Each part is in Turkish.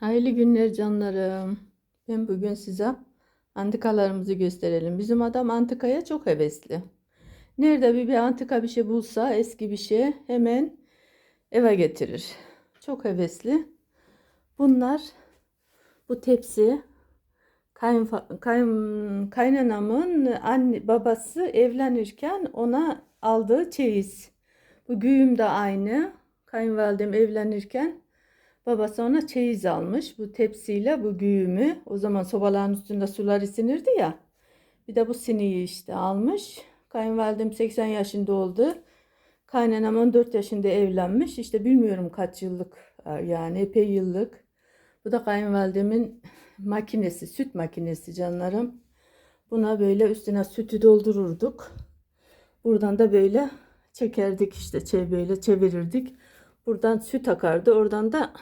Hayırlı günler canlarım. Ben bugün size antikalarımızı gösterelim. Bizim adam antikaya çok hevesli. Nerede bir, bir antika bir şey bulsa eski bir şey hemen eve getirir. Çok hevesli. Bunlar bu tepsi kayınfa- kayın, kaynanamın anne babası evlenirken ona aldığı çeyiz. Bu güğüm de aynı. Kayınvalidem evlenirken Babası ona çeyiz almış. Bu tepsiyle bu güğümü. O zaman sobaların üstünde sular ısınırdı ya. Bir de bu siniyi işte almış. Kayınvalidem 80 yaşında oldu. Kaynanam 14 yaşında evlenmiş. İşte bilmiyorum kaç yıllık yani epey yıllık. Bu da kayınvalidemin makinesi, süt makinesi canlarım. Buna böyle üstüne sütü doldururduk. Buradan da böyle çekerdik işte böyle çevirirdik. Buradan süt akardı. Oradan da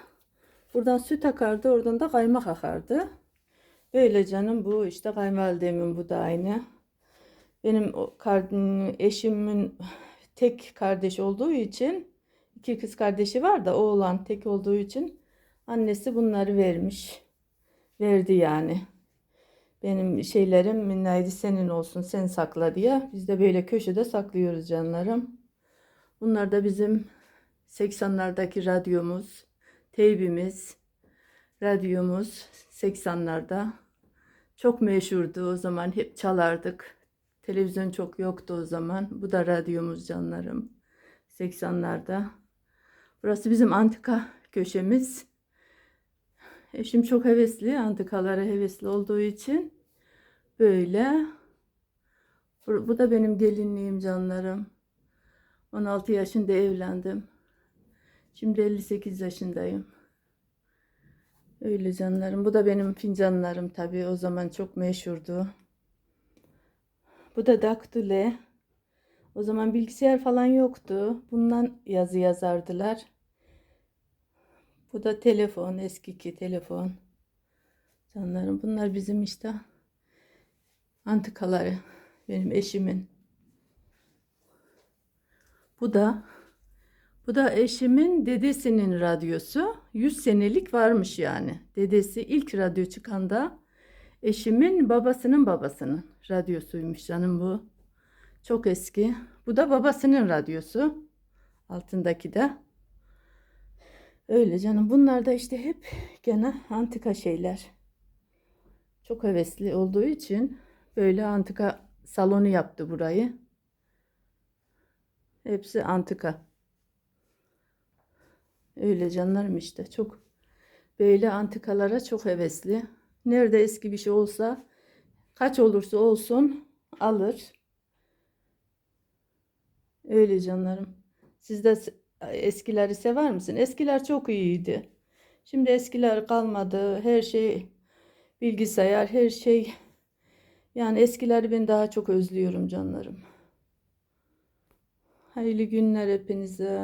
buradan süt akardı. Oradan da kaymak akardı. Böyle canım bu işte kayınvalidemin bu da aynı. Benim eşimin tek kardeş olduğu için iki kız kardeşi var da oğlan tek olduğu için annesi bunları vermiş. Verdi yani. Benim şeylerim minnaydı senin olsun sen sakla diye. Biz de böyle köşede saklıyoruz canlarım. Bunlar da bizim 80'lardaki radyomuz, teybimiz, radyomuz 80'larda. Çok meşhurdu o zaman hep çalardık. Televizyon çok yoktu o zaman. Bu da radyomuz canlarım 80'larda. Burası bizim antika köşemiz. Eşim çok hevesli, antikalara hevesli olduğu için böyle. Bu, bu da benim gelinliğim canlarım. 16 yaşında evlendim. Şimdi 58 yaşındayım. Öyle canlarım. Bu da benim fincanlarım tabii. O zaman çok meşhurdu. Bu da daktile. O zaman bilgisayar falan yoktu. Bundan yazı yazardılar. Bu da telefon, eskiki telefon. Canlarım bunlar bizim işte antikaları. Benim eşimin. Bu da bu da eşimin dedesinin radyosu. 100 senelik varmış yani. Dedesi ilk radyo çıkanda eşimin babasının babasının radyosuymuş canım bu. Çok eski. Bu da babasının radyosu. Altındaki de. Öyle canım. Bunlar da işte hep gene antika şeyler. Çok hevesli olduğu için böyle antika salonu yaptı burayı. Hepsi antika. Öyle canlarım işte. Çok böyle antikalara çok hevesli. Nerede eski bir şey olsa kaç olursa olsun alır. Öyle canlarım. Siz de eskileri sever misin? Eskiler çok iyiydi. Şimdi eskiler kalmadı. Her şey bilgisayar, her şey. Yani eskileri ben daha çok özlüyorum canlarım. Hayırlı günler hepinize.